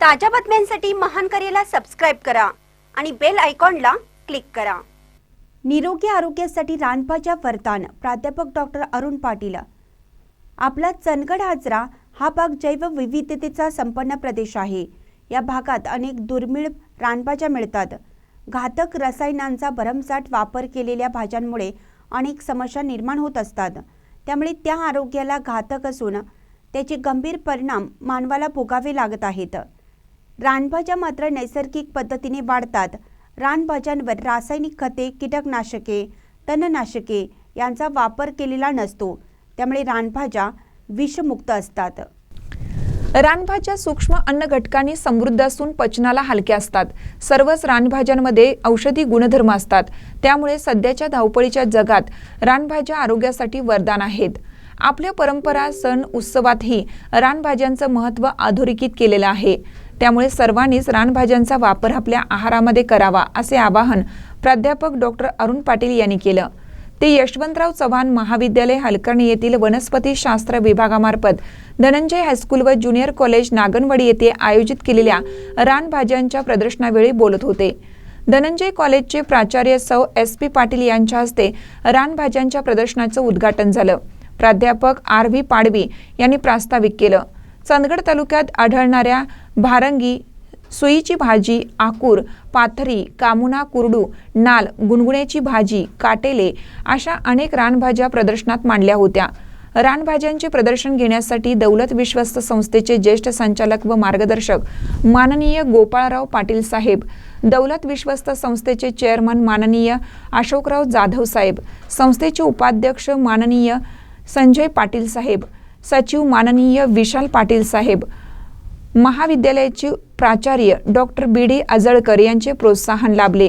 ताज्या बातम्यांसाठी महान करेला सबस्क्राईब करा आणि बेल आयकॉनला क्लिक करा. निरोगी आरोग्यासाठी रानपाच्या वरदान प्राध्यापक डॉक्टर अरुण पाटील. आपला चनगड आजरा हा भाग जैवविविधतेचा संपन्न प्रदेश आहे. या भागात अनेक दुर्मिळ रानभाज्या मिळतात. घातक रसायनांचा भरमसाठ वापर केलेल्या भाज्यांमुळे अनेक समस्या निर्माण होत असतात. त्यामुळे त्या आरोग्याला घातक असून त्याचे गंभीर परिणाम मानवाला भोगावे लागत आहेत. रानभाज्या मात्र नैसर्गिक पद्धतीने वाढतात. रानभाज्यांवर रासायनिक खते कीटकनाशके तणनाशके यांचा वापर केलेला नसतो. त्यामुळे रानभाज्या विषमुक्त असतात. रानभाज्या सूक्ष्म अन्न घटकांनी समृद्ध असून पचनाला हलक्या असतात. सर्वच रानभाज्यांमध्ये औषधी गुणधर्म असतात. त्यामुळे सध्याच्या धावपळीच्या जगात रानभाज्या आरोग्यासाठी वरदान आहेत. आपल्या परंपरा सण उत्सवातही रानभाज्यांचं महत्त्व अधोरेखित केलेलं आहे. त्यामुळे सर्वांनीच रानभाज्यांचा वापर आपल्या आहारामध्ये करावा असे आवाहन प्राध्यापक डॉक्टर अरुण पाटील यांनी केलं. ते यशवंतराव चव्हाण महाविद्यालय हलकर्णी येथील वनस्पती शास्त्र विभागामार्फत धनंजय हायस्कूल व ज्युनियर कॉलेज नागनवाडी येथे आयोजित केलेल्या रानभाज्यांच्या प्रदर्शनावेळी बोलत होते. धनंजय कॉलेजचे प्राचार्य सौ एस पी पाटील यांच्या हस्ते रानभाज्यांच्या प्रदर्शनाचं उद्घाटन झालं. प्राध्यापक आर व्ही पाडवी यांनी प्रास्ताविक केलं. चंदगड तालुक्यात आढळणाऱ्या भारंगी सुईची भाजी आकूर पाथरी कामुना कुरडू नाल गुणगुण्याची भाजी काटेले अशा अनेक रानभाज्या प्रदर्शनात मांडल्या होत्या. रानभाज्यांचे प्रदर्शन घेण्यासाठी दौलत विश्वस्त संस्थेचे ज्येष्ठ संचालक व मार्गदर्शक माननीय गोपाळराव पाटील साहेब दौलत विश्वस्त संस्थेचे चेअरमन माननीय अशोकराव जाधव साहेब संस्थेचे उपाध्यक्ष माननीय संजय पाटील साहेब सचिव माननीय विशाल पाटील साहेब महाविद्यालयाचे प्राचार्य डॉक्टर बी डी आजळकर यांचे प्रोत्साहन लाभले.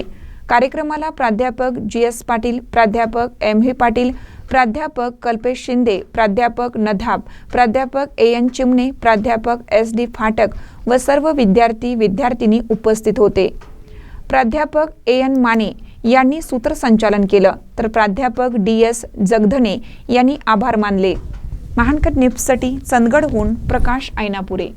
कार्यक्रमाला प्राध्यापक जी एस पाटील प्राध्यापक एम व्ही पाटील प्राध्यापक कल्पेश शिंदे प्राध्यापक नधाब प्राध्यापक ए एन चिमणे प्राध्यापक एस डी फाटक व सर्व विद्यार्थी विद्यार्थिनी उपस्थित होते. प्राध्यापक ए एन माने यांनी सूत्रसंचालन केलं तर प्राध्यापक डी एस जगधने यांनी आभार मानले. महानकट निप्ससाठी चंदगडहून प्रकाश ऐनापुरे.